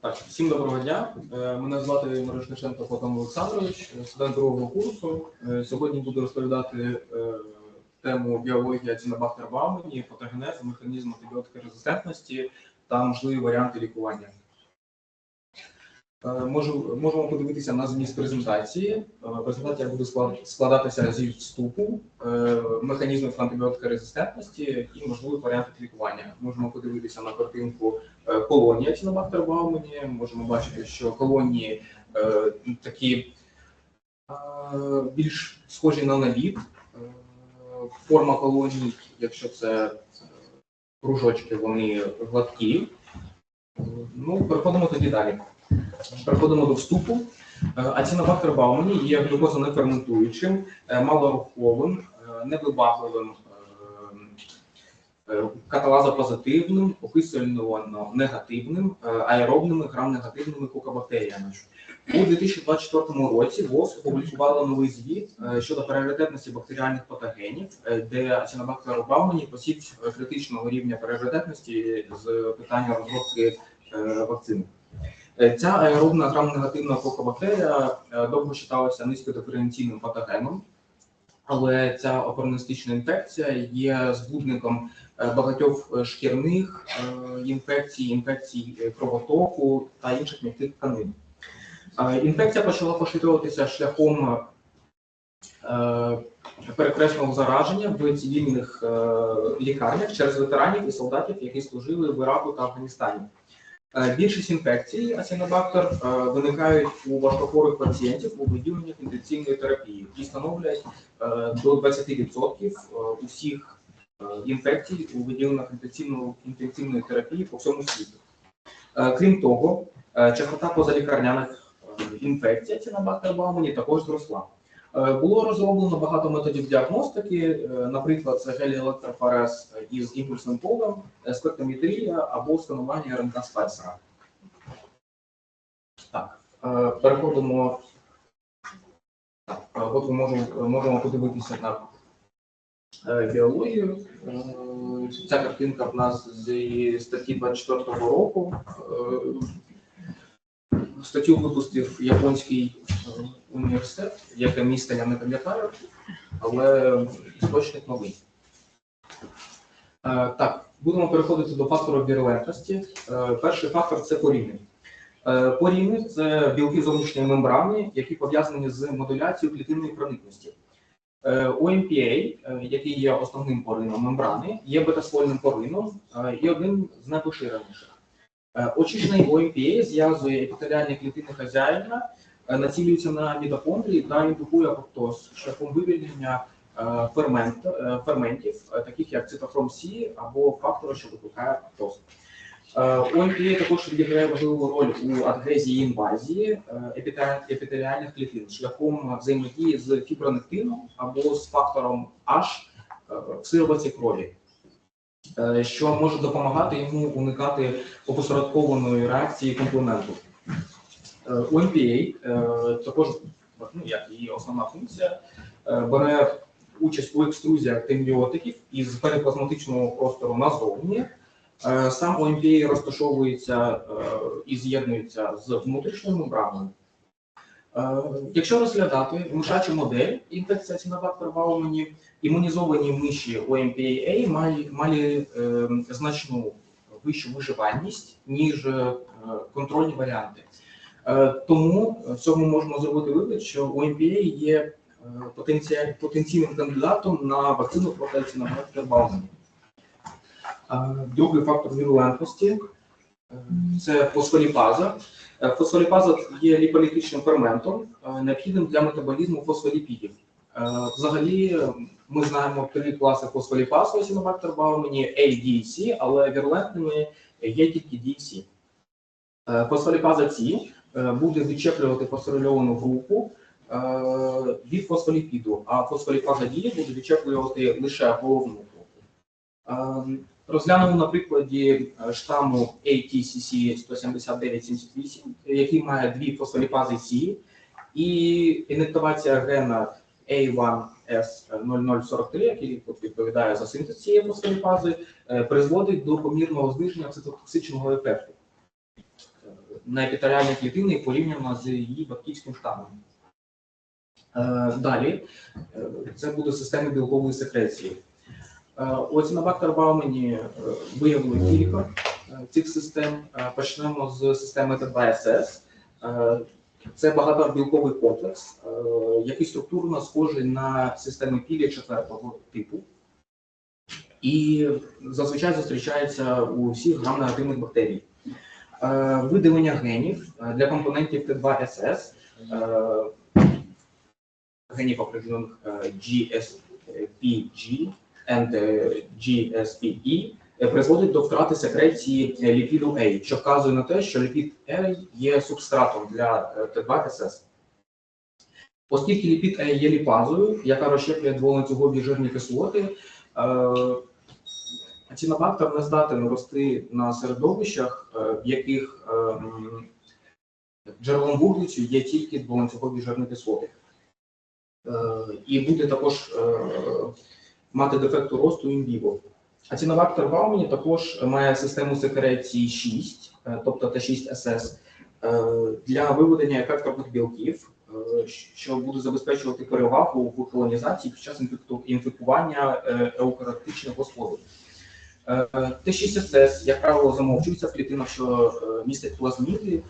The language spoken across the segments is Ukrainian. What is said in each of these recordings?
Так, всім доброго дня. Е, Мене звати Мирошниченко Платон Олександрович, студент другого курсу. Е, Сьогодні буду розповідати е, тему біологія цінобактер Баумені, патогенез, механізм антибіотикорезистентності та можливі варіанти лікування. Е, Можу, можемо подивитися на зміст презентації. Е, Презентація буде складатися зі вступу, е, механізмів антибіотикорезистентності і можливих варіантів лікування. Можемо подивитися на картинку колонія цінобактер Баумені. Можемо бачити, що колонії такі більш схожі на наліт. Форма колоній, якщо це кружочки, вони гладкі. Ну, переходимо тоді далі. Переходимо до вступу. Е, Ацінобактер Баумані є глюкозонеферментуючим, е, малоруховим, е, невибагливим, каталазопозитивним, окисельно-негативним, е, аеробними грам-негативними кокобактеріями. У 2024 році ВОЗ опублікувало новий звіт щодо пріоритетності бактеріальних патогенів, де ацінобактер Баумані посів критичного рівня пріоритетності з питання розробки вакцини. Е, Ця аеробна грам-негативна кокобактерія е, довго вважалася низькодиференційним патогеном, але ця опорнистична інфекція є збудником е, багатьох шкірних інфекцій, інфекцій кровотоку та інших м'яких тканин. Інфекція почала поширюватися шляхом перекресного зараження в цивільних лікарнях через ветеранів і солдатів, які служили в Іраку та Афганістані. Е, Більшість інфекцій ацинобактер е, виникають у важкохворих пацієнтів у відділеннях інтенсивної терапії і становлять е, до 20% е, усіх інфекцій у відділеннях інтенсивної, терапії по всьому світу. Крім того, частота позалікарняних інфекцій ацинобактер Баумані також зросла. Е, Було розроблено багато методів діагностики, е, наприклад, це геліелектрофорез із імпульсним полем, е, спектрометрія або сканування РНК спайсера. Так, е, переходимо. Так, е, от ми можемо, можемо подивитися на е, біологію. Е, Ця картинка в нас зі статті 24 року. Статтю випустив японський е, університет, яке місце я не пам'ятаю, але істочник новий. Е, Так, будемо переходити до фактору вірулентності. Е, Перший фактор це поріни. Поріни це білки зовнішньої мембрани, які пов'язані з модуляцією клітинної проникності. Е, який є основним порином мембрани, є бетасфольним порином і одним з найпоширеніших. Е, Очищений OMPA зв'язує епітеліальні клітини хазяїна, е, націлюється на мітохондрії та індукує апоптоз шляхом вивільнення е, фермент, ферментів, таких як цитохром С або фактора, що викликає апоптоз. OMPA також відіграє важливу роль у адгезії інвазії е, епіте- епітеліальних клітин шляхом взаємодії з фібронектином або з фактором H в сироватці крові що може допомагати йому уникати опосередкованої реакції комплементу. Е, OMPA е, також, ну, як її основна функція, е, бере участь у екструзіях тембіотиків із периплазматичного простору назовні. Е, Сам OMPA розташовується е, і з'єднується з внутрішньою мембраною. Е, Якщо розглядати мишачу модель інфекція цінобактер Баумені, імунізовані миші OMPAA мали, мали е, значну вищу виживальність, ніж е, контрольні варіанти. Е, тому в цьому можна зробити вивід, що OMPA є е, потенці- потенційним кандидатом на вакцину проти Баумені. Е, Другий фактор вірулентності е, це фосфоліпаза. Фосфоліпаза є ліполітичним ферментом, необхідним для метаболізму фосфоліпідів. Е, Взагалі, е, ми знаємо три класи фосфоліпаз у Сінобактер Баумені A, D і C, але вірулентними є тільки D і C. Е, Фосфоліпаза C е, буде відчеплювати фосфорильовану групу е, від фосфоліпіду, а фосфоліпаза D буде відчеплювати лише головну групу. Е, Розглянемо на прикладі е, штаму ATCC 17978, який має дві фосфоліпази C, і інективація гена A1 S0043, який відповідає за синтез цієї фосфоріпази, е, призводить до помірного зниження цитотоксичного ефекту е, на епітеріальні клітини порівняно з її батьківським штамом. Е, Далі це буде система білкової секреції. Е, У Цінобактер Баумені виявили кілька цих систем. Почнемо з системи Т2СС. Це багатобілковий комплекс, е, який структурно схожий на системи пілі четвертого типу. І зазвичай зустрічається у всіх грамнегативних бактерій. Е, Виділення генів е, для компонентів Т2СС е, генів определених GSPG and GSPE призводить до втрати секреції е, ліпіду A, що вказує на те, що ліпід A є субстратом для е, Т2СС. Оскільки ліпід А є ліпазою, яка розщеплює дволанцюгові жирні кислоти, е, цінобактер не здатен рости на середовищах, е, в яких е, джерелом вуглецю є тільки дволанцюгові жирні кислоти. Е, І буде також е, мати дефекту росту інвіво. А цінобактер Баумені також має систему секреції 6, е, тобто Т6СС, е, для виведення ефекторних білків, е, що буде забезпечувати перевагу в колонізації під час інфікування е, еукариотичного. Е, Т6СС, як правило, замовчується в клітинах, що містять плазміди,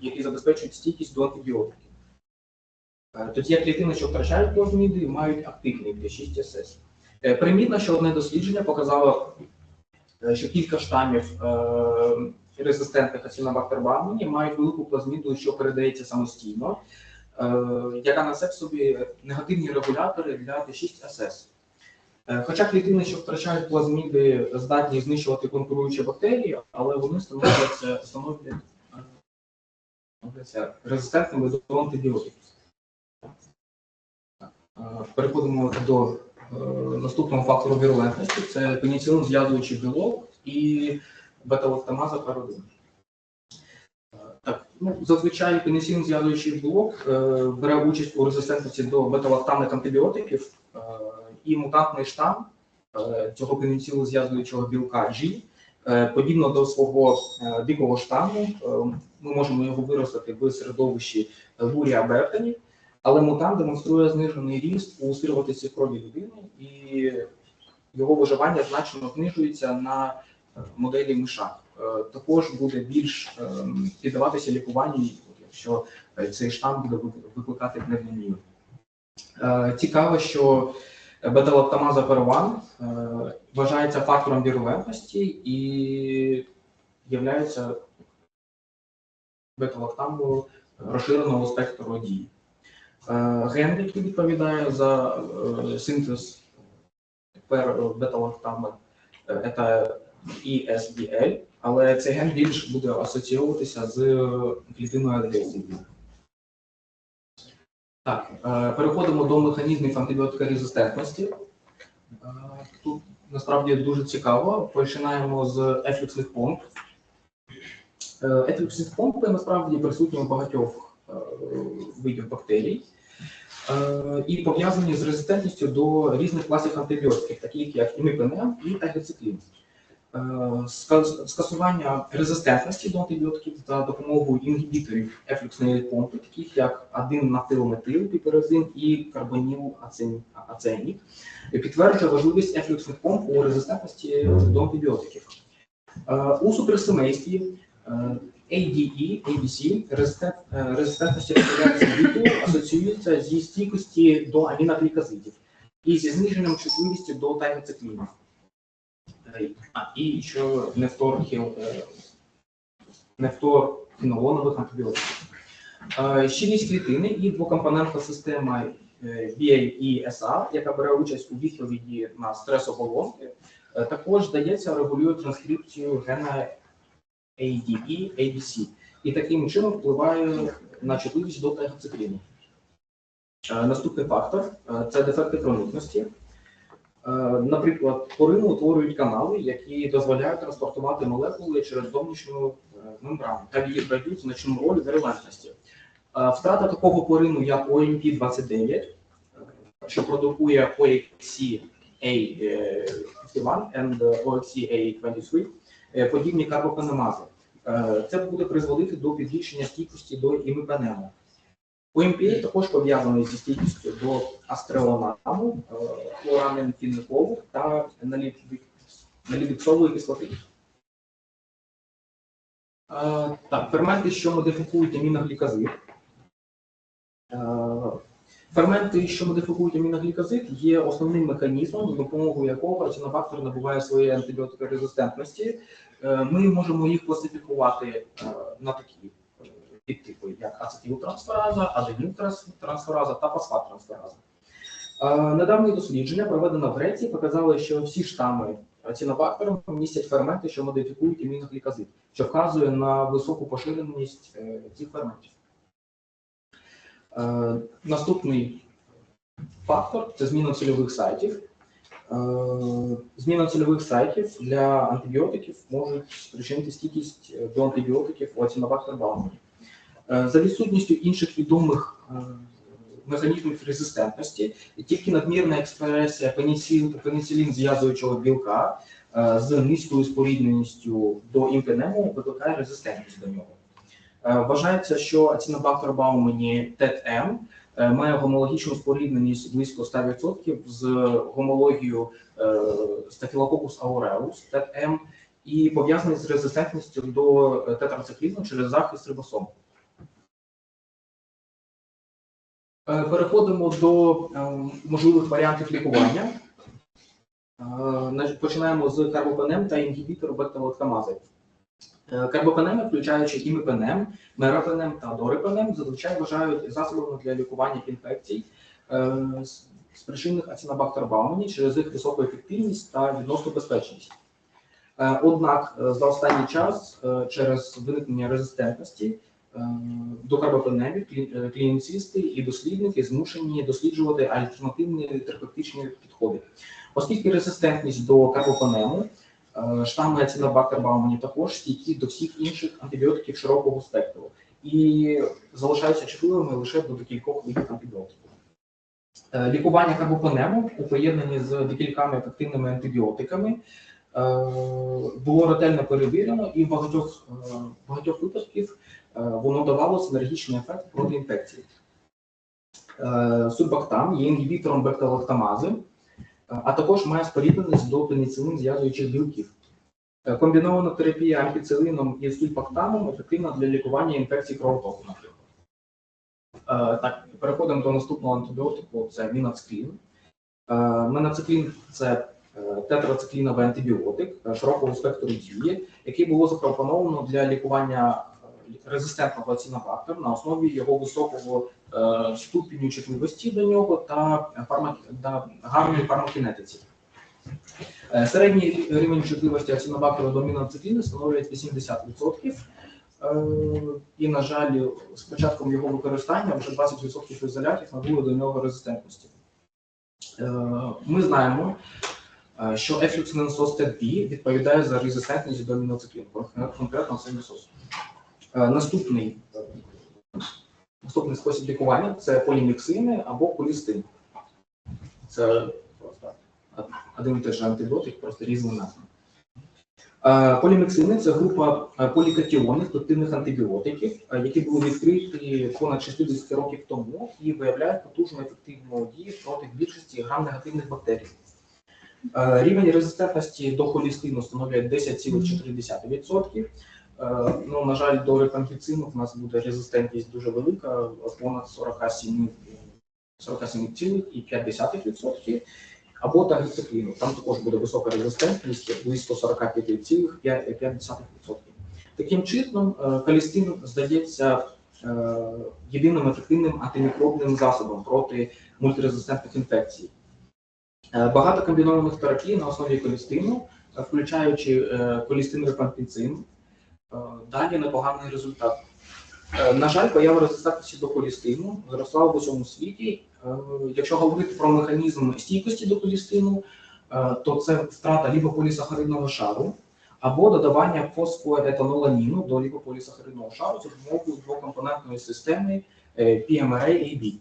які забезпечують стійкість до антибіотиків. Тоді як клітини, що втрачають плазміди, мають активний Т6СС. Е, Примітно, що одне дослідження показало, е, що кілька штамів е, резистентних ацинобактер Баумені мають велику плазміду, що передається самостійно, яка несе в собі негативні регулятори для Т6СС. Е, Хоча клітини, що втрачають плазміди, здатні знищувати конкуруючі бактерії, але вони становляться, становлять, резистентними до антибіотиків. Переходимо до наступного фактору вірулентності. Це пеніцилин зв'язуючий білок і бета-лактамаза пародин. Е, Так, ну, зазвичай пеніцилин зв'язуючий білок е, бере участь у резистентності до бета-лактамних антибіотиків е, і мутантний штам е, цього пеніцилу зв'язуючого білка G, е, подібно до свого е, дикого штаму, е, ми можемо його виростити в середовищі Лурія Бертані, але мутант демонструє знижений ріст у сироватиці крові людини, і його виживання значно знижується на е, моделі миша. Е, Також буде більш е, піддаватися лікуванню, якщо цей штам буде викликати пневмонію. Цікаво, що бета-лактамаза перван вважається фактором вірулентності і є бета-лактамою розширеного спектру дії. Е, Ген, який відповідає за е, синтез бета-лактами, це ESBL, але цей ген більш буде асоціюватися з клітиною агресії. Так, е, переходимо до механізмів антибіотикорезистентності. Тут насправді дуже цікаво. Починаємо з ефлюксних помп. Ефлюксні помпи насправді присутні у багатьох видів бактерій і пов'язані з резистентністю до різних класів антибіотиків, таких як іміпенем і тагіциклін. Е, Скасування резистентності до антибіотиків за допомогою інгібіторів ефлюксної помпи, таких як 1 натилметил піперазин і карбоніл ацен- аценік, підтверджує важливість ефлюксних помп у резистентності до антибіотиків. Е, У суперсемействі е, ADE, ABC, резистент, е, резистентності реакції асоціюється зі стійкості до аміногліказидів і зі зниженням чутливості до тайгоциклінів. Е, А, і ще нефторхіл, е, нефторфінолонових антибіотиків. Е, Щільність клітини і двокомпонентна система е, BAE-SA, яка бере участь у відповіді на стресополонки, е, також здається регулює транскрипцію гена ADE, ABC, і таким чином впливає на чутливість до тегоцикліну. Е, Наступний фактор е, це дефекти проникності. Е, Наприклад, порини утворюють канали, які дозволяють транспортувати молекули через зовнішню мембрану та відіграють значну роль вірулентності. Втрата такого порину, як ОМП-29, е, що продукує OXCA51 and OXCA23, е, подібні карбопенемази. Е, Це буде призводити до підвищення стійкості до іміпенему. ОМПА також пов'язаний зі стійкістю до астреонаму, е, хлорамінфіникову та налівік- налівіксової кислоти. Е, Так, ферменти, що модифікують аміноглікозид. Е, Ферменти, що модифікують аміноглікозид, є основним механізмом, за допомогою якого ацинобактер набуває своєї антибіотикорезистентності. Е, Ми можемо їх класифікувати е, на такі е, підтипи, як ацетилтрансфераза, аденілтрансфераза та фосфаттрансфераза. Е, Недавнє дослідження, проведене в Греції, показали, що всі штами цінобактеру містять ферменти, що модифікують аміноглікозид, що вказує на високу поширеність е, цих ферментів. Е, Наступний фактор це зміна цільових сайтів. Е, Зміна цільових сайтів для антибіотиків можуть спричинити стійкість е, до антибіотиків у ацинобактер Баумані. Е, За відсутністю інших відомих механізмів резистентності, тільки надмірна експресія пеніцилін, зв'язуючого білка з низькою спорідненістю до імпенему викликає резистентність до нього. Е, Вважається, що ацинобактер Баумані ТЕТ-М е, має гомологічну спорідненість близько 100% з гомологією Staphylococcus aureus ТЕТ-М і пов'язаний з резистентністю до е, тетрацикліну через захист рибосом. Переходимо до можливих варіантів лікування. Починаємо з карбопенем та інгібітору бета-лактамази. Е, Карбопенеми, включаючи іміпенем, мерапенем та дорипенем, зазвичай вважають засобами для лікування інфекцій, спричинених ацинобактер Баумані через їх високу ефективність та відносну безпечність. Е, Однак е, за останній час через виникнення резистентності до карбопенемів клініцисти і дослідники змушені досліджувати альтернативні терапевтичні підходи. Оскільки резистентність до карбопенему Штами ацинобактер Баумані також стійкі до всіх інших антибіотиків широкого спектру і залишаються чутливими лише до декількох видів антибіотиків. Е, Лікування карбопенему у поєднанні з декількома ефективними антибіотиками е, було ретельно перевірено, і в багатьох, е, багатьох випадків е, воно давало синергічний ефект проти інфекції. Сурбактам є інгібітором бета-лактамази, а також має спорідненість до пеніцилин зв'язуючих білків. Е, Комбінована терапія ампіцилином і сульфактамом ефективна для лікування інфекцій кровотоку, наприклад. Е, Так, переходимо до наступного антибіотику це мінацклін. Е, це е, тетрацикліновий антибіотик широкого спектру дії, який було запропоновано для лікування резистентного ацинобактеру на основі його високого е, ступеню чутливості до нього та, гарної фармакінетиці. Е, Середній рівень чутливості ацинобактеру до міноцикліну становить 80%. Е, І, на жаль, з початком його використання вже 20% ізолятів набули до нього резистентності. Ми знаємо, що ефлюксиненсос ТЕД-Б відповідає за резистентність до міноцикліну, конкретно це місос. Е, Наступний, наступний спосіб лікування це поліміксини або колістин. Це просто один і же антибіотик, просто різні назви. Е, Поліміксини це група е, полікатіонних пептидних антибіотиків, які були відкриті понад 60 років тому і виявляють потужну ефективну дію проти більшості грам-негативних бактерій. Рівень резистентності до холістину становить 10,4%. Е, Ну, на жаль, до репанфіцину в нас буде резистентність дуже велика, понад 47,5%. Або тагріцикліну. Там також буде висока резистентність, близько 45,5%. Таким чином, е, калістин здається е, єдиним ефективним антимікробним засобом проти мультирезистентних інфекцій. Багато комбінованих терапій на основі колістину, включаючи колістин репампіцин, далі непоганий результат. Е, На жаль, поява резистентності до холістину зросла в усьому світі. Е, Якщо говорити про механізм стійкості до холістину, е, то це втрата ліпополісахаридного шару або додавання фосфоетаноламіну до ліпополісахаридного шару за допомогою двокомпонентної системи е, PMRA-AB.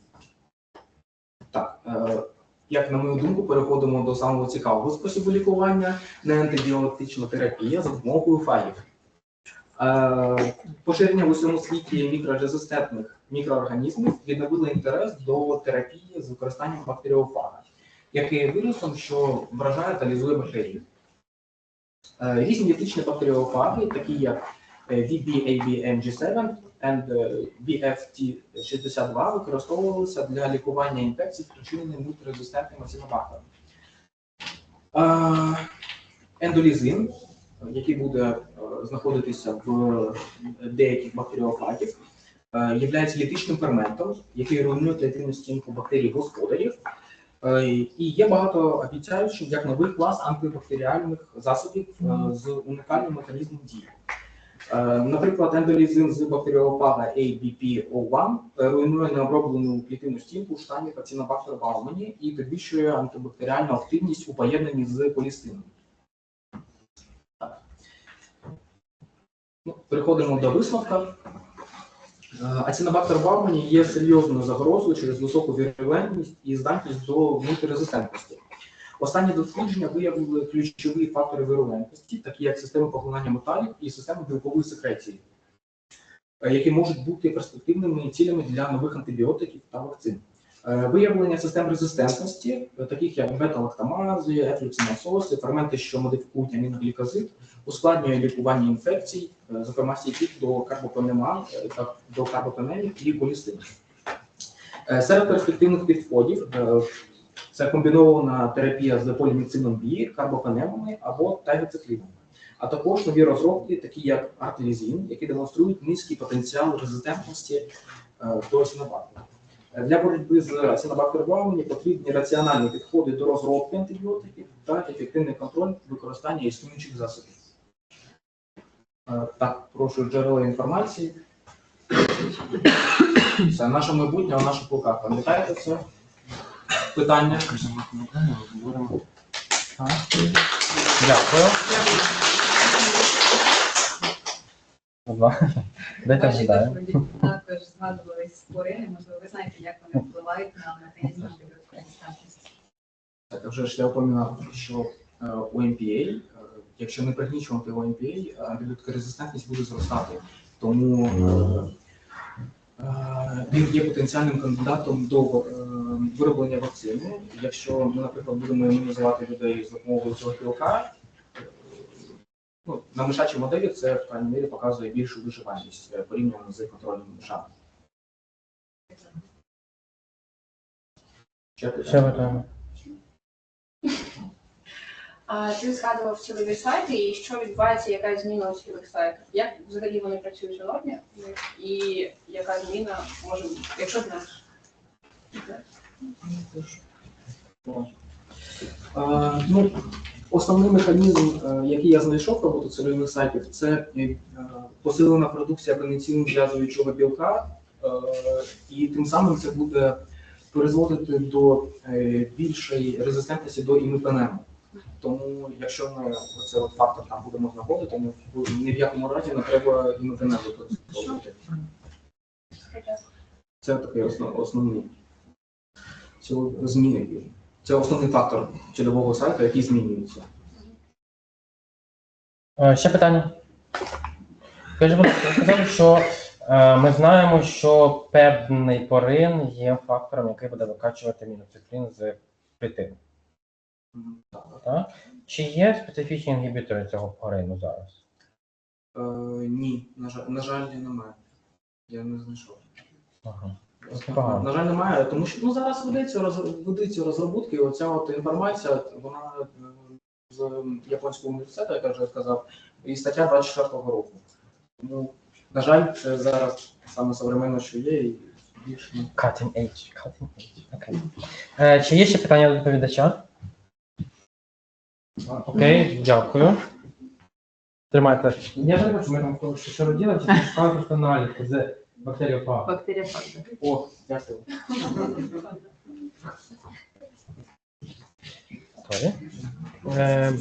Так, е, як на мою думку, переходимо до самого цікавого способу лікування не антибіотична терапія за допомогою фагів. Е, Поширення в усьому світі мікрорезистентних мікроорганізмів відновили інтерес до терапії з використанням бактеріофага, який є вірусом, що вражає та лізує бактерії. Е, Різні дієтичні бактеріофаги, такі як е, VBABMG7 and е, BFT62, використовувалися для лікування інфекцій, спричинених мультирезистентним ацинобактером. Е, Ендолізин, який буде знаходитися в деяких бактеріофагів, е, є літичним ферментом, який руйнує клітинну стінку бактерій господарів. Е, І є багато обіцяючих як новий клас антибактеріальних засобів е, з унікальним механізмом дії. Е, Наприклад, ендолізин з бактеріофага ABP01 е, руйнує необроблену клітинну стінку штамів Actinobacter baumannii і підвищує антибактеріальну активність у поєднанні з полістином. Переходимо до висновка. Ацинобактер Baumannii є серйозною загрозою через високу вірулентність і здатність до мультирезистентності. Останні дослідження виявили ключові фактори вірулентності, такі як система поглинання металів і система білкової секреції, е, які можуть бути перспективними цілями для нових антибіотиків та вакцин. Е, Виявлення систем резистентності, е, таких як бета-лактамази, ефлюксинасоси, ферменти, що модифікують аміноглікозид, ускладнює лікування інфекцій, е, зокрема стійких до карбопенема та до карбопенемів і колістин. Е, Серед перспективних підходів це комбінована терапія з поліміцином бі, карбопенемами або тайгоцикліном, а також нові розробки, такі як артлізін, які демонструють низький потенціал резистентності до синобактерів. Для боротьби з асінобактербаумні потрібні раціональні підходи до розробки антибіотиків та ефективний контроль використання існуючих засобів. Е, Так, прошу джерела інформації. Це наше майбутнє в наших руках. Пам'ятаєте це? Питання? Дякую. Дайте Ваші також згадувались спорини, можливо, ви знаєте, як вони впливають на механізм антибіотикорезистентності. Так, а вже ж я упоминав, що е, у MPA, е, якщо не пригнічувати у MPA, антибіотикорезистентність буде зростати. Тому е, він є потенціальним кандидатом до вироблення вакцини. Якщо ми, наприклад, будемо імунізувати людей з допомогою цього білка, е, ну, на мишачій моделі це в крайній мірі показує більшу виживаність е, порівняно з контрольними мишами. Ще питання? А ти згадував цільові сайти, і що відбувається, яка зміна у цільових сайтах? Як взагалі вони працюють у нормі? І яка зміна може бути, якщо знаєш? Ну, основний механізм, е, який я знайшов роботу цільових сайтів, це е, посилена продукція пеницилин зв'язуючого білка, е, і тим самим це буде призводити до більшої резистентності до іміпенему. Тому, якщо ми оце от фактор там будемо знаходити, ну, ні в якому разі не треба іміпенем використовувати. Це такий основ, основний зміни. Це основний фактор цільового сайту, який змінюється. Е, Ще питання. Скажіть, будь ласка, сказали, що е, ми знаємо, що певний порин є фактором, який буде викачувати міноциклін з клітин. Так? Чи є специфічні інгібітори цього порину зараз? Е, ні, на жаль, на жаль, немає. Я не знайшов. Ага. На, на жаль, немає, тому що ну, зараз ведеться роз, ведуться розробки, і оця от інформація, вона е, з японського університету, як я вже сказав, і стаття 24-го року. Тому, на жаль, це зараз саме современне, що є, і більше. Cutting edge. Cutting edge. Окей. Е, чи є ще питання до доповідача? Окей, дякую. Тримайте. Я не хочу, ми там що чи шукали просто аналітику Бактеріофаг. Бактеріофаги. О, дякую. Е,